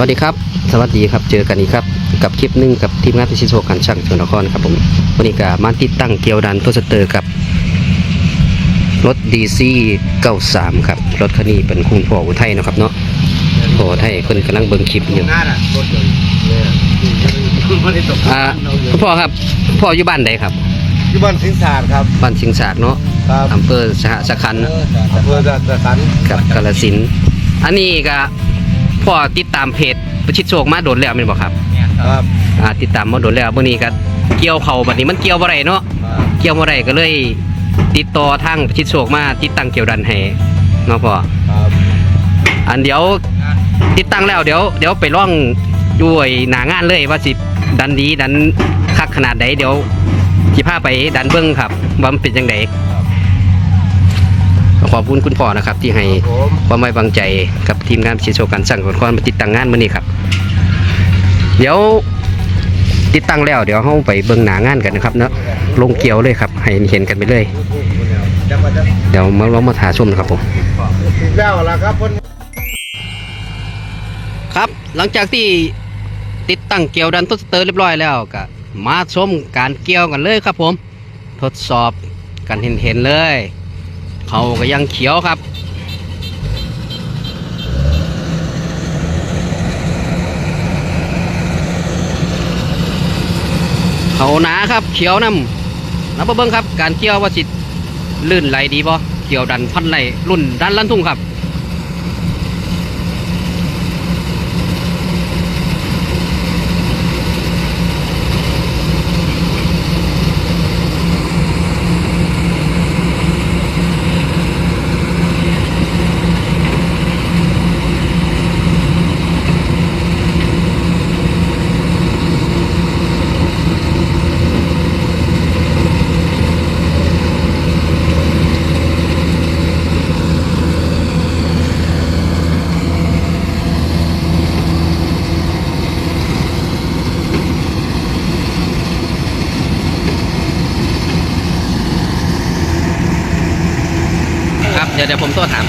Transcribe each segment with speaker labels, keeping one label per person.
Speaker 1: วัสดีครับ สวัสดีครับเจอกันอีกครับ กับคลิปหนึงกับทีมงานพิชิตโชคกันช่างชนนครครับผมวันนี้ก็มาติดตั้งเกียวดันตัวสเตอร์กับรถ DC 93 ครับ รถคันนี้เป็นคุณพ่ออุทัยเนาะครับเนาะพ่ออุทัยเพิ่นกำลังเบิ่งคลิปอยู่
Speaker 2: หน้าอะรถยนต์เนี่ยไม่ได้ตก
Speaker 1: อ่าคุณพ่อครับพ่ออยู่บ้านใดครับ
Speaker 2: ที่บ้านสิงสารครับ
Speaker 1: บ้านสิงสาดเนาะ
Speaker 2: ครับ
Speaker 1: อำเภอสหสคัน
Speaker 2: อำเภอจะจะสัน
Speaker 1: กับกาลสินธุ์อันนี้ก็ พ่อติดตามเพจประชิดโชคมาโดนแล้วแม่นบ่ครับ
Speaker 2: ครับ
Speaker 1: อ่าติดตามมาโดนแล้วมื้อนี้ก็เกี่ยวเขาบัดนี้มันเกี่ยวบ่ได้เนาะเกี่ยวบ่ได้ก็เลย ติดต่อทางประชิดโชคมาติดตั้งเกี่ยวดันให้เนาะพ่อ
Speaker 2: ครับ
Speaker 1: อันเดี๋ยวติดตั้งแล้วเดี๋ยวเดี๋ยวไปล่องอยู่ไอ้หน้างานเลยว่าสิดันดีดันคักขนาดใดเดี๋ยวสิพาไปดันเบิ่งครับว่ามันเป็นจังได ขอบคุณคุณพ่อนะครับ ที่ให้
Speaker 2: ผม
Speaker 1: ความไว้วางใจกับทีมงานพิชิตโชคการสั่งขนคอนมาติดตั้งงานมื้อนี้ครับ เดี๋ยวติดตั้งแล้วเดี๋ยวเฮาไปเบิ่งหน้างานกันนะครับเนาะลงเกี่ยวเลยครับให้เห็นกันไปเลย
Speaker 2: จะมาจะ
Speaker 1: เดี๋ยวมาเรามาถ่าชมนะครับผม
Speaker 2: ถึงแล้วล่ะครับเพิ่น
Speaker 1: ครับหลังจากที่ติดตั้งเกี่ยวดันต้นสเตอร์เรียบร้อยแล้วก็มาชมการเกี่ยวกันเลยครับผม ทดสอบกันเห็นเห็นๆเลย เขาก็ยังเขียวครับ เขาหนาครับเขียวน้ำนับเบิ้งครับ การเกี่ยวว่าสิลื่นไหลดีบ่เกี่ยวดันพันไหลรุ่นดันลันทุ่งครับ ดี๋ยวเดี๋ยวผมโทษถาม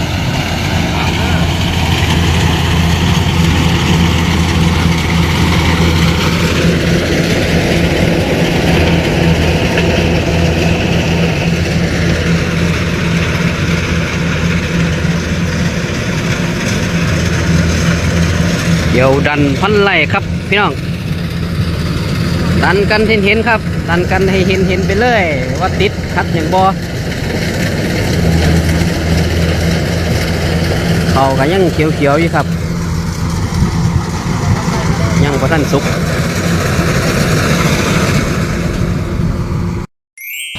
Speaker 1: เดี๋ยวดันพันไล่ครับพี่น้อง ดันกันเห็นเห็นครับ ดันกันให้เห็นเห็นไปเลย ว่าติดคัดอย่างบอ เขาก็ยังเขียวๆอยู่ครับ ยังพอท่านสุก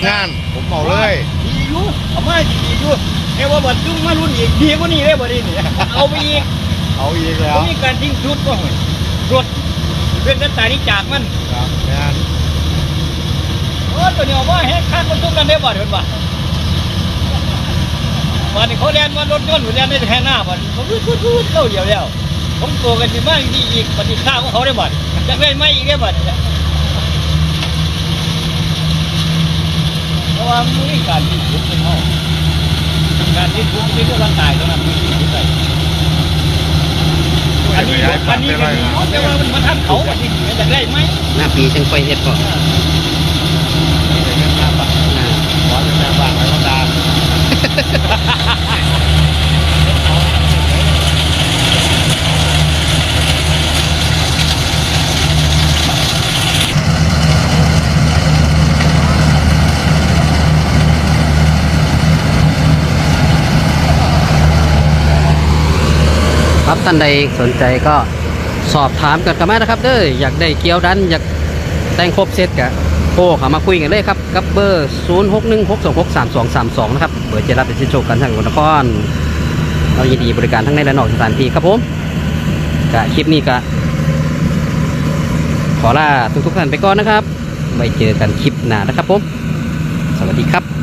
Speaker 2: งานผมเมาเลย
Speaker 3: ดีอยู่เอามาดีอยู่เอ้ว่าบัดจุ้งมารุ่นอีกดีกว่านี้ได้บ่ดีนี่เอาไปอีก
Speaker 2: เอาอีกแล้
Speaker 3: บ่
Speaker 2: ว
Speaker 3: มีการทิ้งชุดก็ห่วยรถเป็นกันตายนี่จากมัน
Speaker 2: ครับงาน
Speaker 3: โอ้ตัวนี้เอาว่าแฮกคักมันทุกกันได้บ่เห็นบ่ วันนี้เขาเรียนว่ารถยนต์หรือเรียนได้แค่หน้าบ่เขาพูดพูดพูดเข้าเดียวแล้วผมโตกันสิมาอีกอีกปฏิฆาของเขาได้บ่จะได้ไม่อีกได้บ่เพราะว่ามันมีการทิ้งชุดเป็นห้องการทิ้งชุดนี่ก็วันตายเท่านั้นมีทิ้งชุดอันนี้อันนี้ก็ดีแต่ว่ามันมาทำเขาอันนี้จะได้ไหม
Speaker 1: หน้าปีจังไปเฮ็ดก่อน
Speaker 2: ขอจะแม่บ้านไว้ก็ดา
Speaker 1: ครับท่านใดสนใจก็สอบถามกันกันมานะครับเด้ออยากได้เกียวดันอยากแต่งครบเซตกะโทรเข้ามาคุยกันเลยครับ กับเบอร์ 0 6 1 6 2 6 3 2 3 2 นะครับเบอร์เจรับเป็นชิ้นโชคกันทางคนนครเรายินดีบริการทั้งในและนอกสถานที่ครับผมกะคลิปนี้กะขอลาทุกๆท่านไปก่อนนะครับไว้เจอกันคลิปหน้านะครับผม สวัสดีครับ